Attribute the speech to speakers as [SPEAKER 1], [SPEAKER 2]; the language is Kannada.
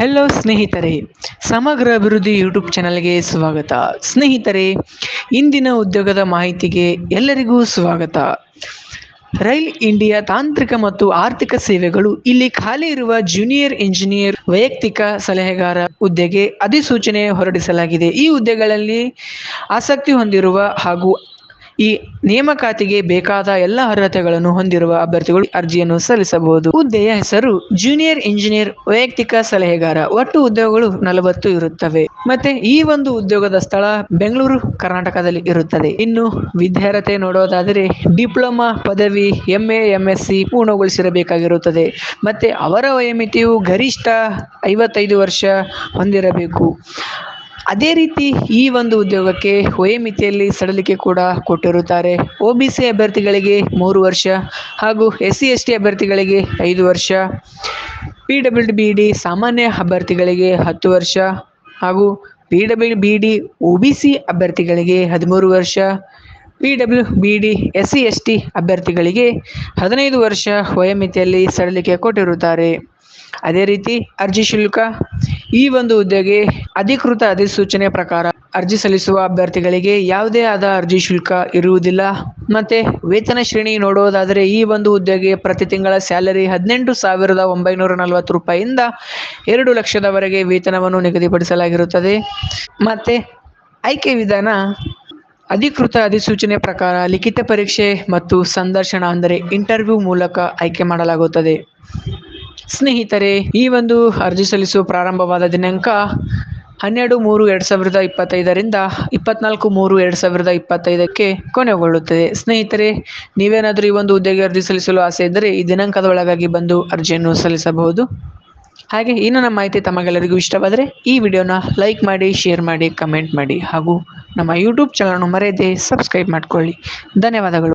[SPEAKER 1] ಹೆಲೋ ಸ್ನೇಹಿತರೆ. ಸಮಗ್ರ ಅಭಿವೃದ್ಧಿ ಯೂಟ್ಯೂಬ್ ಚಾನಲ್ಗೆ ಸ್ವಾಗತ. ಸ್ನೇಹಿತರೆ, ಇಂದಿನ ಉದ್ಯೋಗದ ಮಾಹಿತಿಗೆ ಎಲ್ಲರಿಗೂ ಸ್ವಾಗತ. ರೈಲ್ ಇಂಡಿಯಾ ತಾಂತ್ರಿಕ ಮತ್ತು ಆರ್ಥಿಕ ಸೇವೆಗಳು ಇಲ್ಲಿ ಖಾಲಿ ಇರುವ ಜೂನಿಯರ್ ಇಂಜಿನಿಯರ್, ವೈಯಕ್ತಿಕ ಸಲಹೆಗಾರ ಹುದ್ದೆಗೆ ಅಧಿಸೂಚನೆ ಹೊರಡಿಸಲಾಗಿದೆ. ಈ ಹುದ್ದೆಗಳಲ್ಲಿ ಆಸಕ್ತಿ ಹೊಂದಿರುವ ಹಾಗೂ ಈ ನೇಮಕಾತಿಗೆ ಬೇಕಾದ ಎಲ್ಲ ಅರ್ಹತೆಗಳನ್ನು ಹೊಂದಿರುವ ಅಭ್ಯರ್ಥಿಗಳು ಅರ್ಜಿಯನ್ನು ಸಲ್ಲಿಸಬಹುದು. ಹುದ್ದೆಯ ಹೆಸರು ಜೂನಿಯರ್ ಇಂಜಿನಿಯರ್ ವೈಯಕ್ತಿಕ ಸಲಹೆಗಾರ, ಒಟ್ಟು ಉದ್ಯೋಗಗಳು ನಲವತ್ತು ಇರುತ್ತವೆ. ಮತ್ತೆ ಈ ಒಂದು ಉದ್ಯೋಗದ ಸ್ಥಳ ಬೆಂಗಳೂರು, ಕರ್ನಾಟಕದಲ್ಲಿ ಇರುತ್ತದೆ. ಇನ್ನು ವಿದ್ಯಾರ್ಹತೆ ನೋಡೋದಾದರೆ ಡಿಪ್ಲೊಮಾ ಪದವಿ MA A M S C ಪೂರ್ಣಗೊಳಿಸಿರಬೇಕಾಗಿರುತ್ತದೆ. ಮತ್ತೆ ಅವರ ವಯೋಮಿತಿಯು ಗರಿಷ್ಠ ಐವತ್ತೈದು ವರ್ಷ ಹೊಂದಿರಬೇಕು. ಅದೇ ರೀತಿ ಈ ಒಂದು ಉದ್ಯೋಗಕ್ಕೆ ವಯೋಮಿತಿಯಲ್ಲಿ ಸಡಲಿಕೆ ಕೂಡ ಕೊಟ್ಟಿರುತ್ತಾರೆ. ಒ ಅಭ್ಯರ್ಥಿಗಳಿಗೆ ಮೂರು ವರ್ಷ ಹಾಗೂ ಎಸ್ ಸಿ ಎಸ್ ಟಿ ಅಭ್ಯರ್ಥಿಗಳಿಗೆ ಐದು ವರ್ಷ. ಪಿ ಡಬ್ಲ್ಯೂ ಬಿ ಡಿ ಸಾಮಾನ್ಯ ಅಭ್ಯರ್ಥಿಗಳಿಗೆ ಹತ್ತು ವರ್ಷ ಹಾಗೂ P W B D O B C ಅಭ್ಯರ್ಥಿಗಳಿಗೆ ಹದಿಮೂರು ವರ್ಷ. P W B D S C S T ಅಭ್ಯರ್ಥಿಗಳಿಗೆ ಹದಿನೈದು ವರ್ಷ ವಯೋಮಿತಿಯಲ್ಲಿ ಸಡಲಿಕೆ ಕೊಟ್ಟಿರುತ್ತಾರೆ. ಅದೇ ರೀತಿ ಅರ್ಜಿ ಶುಲ್ಕ ಈ ಒಂದು ಹುದ್ದೆಗೆ ಅಧಿಕೃತ ಅಧಿಸೂಚನೆ ಪ್ರಕಾರ ಅರ್ಜಿ ಸಲ್ಲಿಸುವ ಅಭ್ಯರ್ಥಿಗಳಿಗೆ ಯಾವುದೇ ಆದ ಅರ್ಜಿ ಶುಲ್ಕ ಇರುವುದಿಲ್ಲ. ಮತ್ತೆ ವೇತನ ಶ್ರೇಣಿ ನೋಡುವುದಾದರೆ ಈ ಒಂದು ಹುದ್ದೆಗೆ ಪ್ರತಿ ತಿಂಗಳ ಸ್ಯಾಲರಿ ಹದಿನೆಂಟು ಸಾವಿರದ ಒಂಬೈನೂರ ನಲವತ್ತು ರೂಪಾಯಿಯಿಂದ ಎರಡು ಲಕ್ಷದವರೆಗೆ ವೇತನವನ್ನು ನಿಗದಿಪಡಿಸಲಾಗಿರುತ್ತದೆ. ಮತ್ತೆ ಆಯ್ಕೆ ವಿಧಾನ ಅಧಿಕೃತ ಅಧಿಸೂಚನೆ ಪ್ರಕಾರ ಲಿಖಿತ ಪರೀಕ್ಷೆ ಮತ್ತು ಸಂದರ್ಶನ ಅಂದರೆ ಇಂಟರ್ವ್ಯೂ ಮೂಲಕ ಆಯ್ಕೆ ಮಾಡಲಾಗುತ್ತದೆ. ಸ್ನೇಹಿತರೆ, ಈ ಒಂದು ಅರ್ಜಿ ಸಲ್ಲಿಸುವ ಪ್ರಾರಂಭವಾದ ದಿನಾಂಕ ಹನ್ನೆರಡು ಮೂರು ಎರಡು ಸಾವಿರದ ಇಪ್ಪತ್ತೈದರಿಂದ ಇಪ್ಪತ್ನಾಲ್ಕು ಮೂರು ಎರಡು ಸಾವಿರದ ಇಪ್ಪತ್ತೈದಕ್ಕೆ ಕೊನೆಗೊಳ್ಳುತ್ತದೆ. ಸ್ನೇಹಿತರೆ, ನೀವೇನಾದರೂ ಈ ಒಂದು ಹುದ್ದೆಗೆ ಅರ್ಜಿ ಸಲ್ಲಿಸಲು ಆಸೆ ಇದ್ದರೆ ಈ ದಿನಾಂಕದ ಒಳಗಾಗಿ ಬಂದು ಅರ್ಜಿಯನ್ನು ಸಲ್ಲಿಸಬಹುದು. ಹಾಗೆ ಇನ್ನು ನಮ್ಮ ಮಾಹಿತಿ ತಮಗೆಲ್ಲರಿಗೂ ಇಷ್ಟವಾದರೆ ಈ ವಿಡಿಯೋನ ಲೈಕ್ ಮಾಡಿ, ಶೇರ್ ಮಾಡಿ, ಕಮೆಂಟ್ ಮಾಡಿ ಹಾಗೂ ನಮ್ಮ ಯೂಟ್ಯೂಬ್ ಚಾನಲ್ನ ಮರೆಯದೆ ಸಬ್ಸ್ಕ್ರೈಬ್ ಮಾಡಿಕೊಳ್ಳಿ. ಧನ್ಯವಾದಗಳು.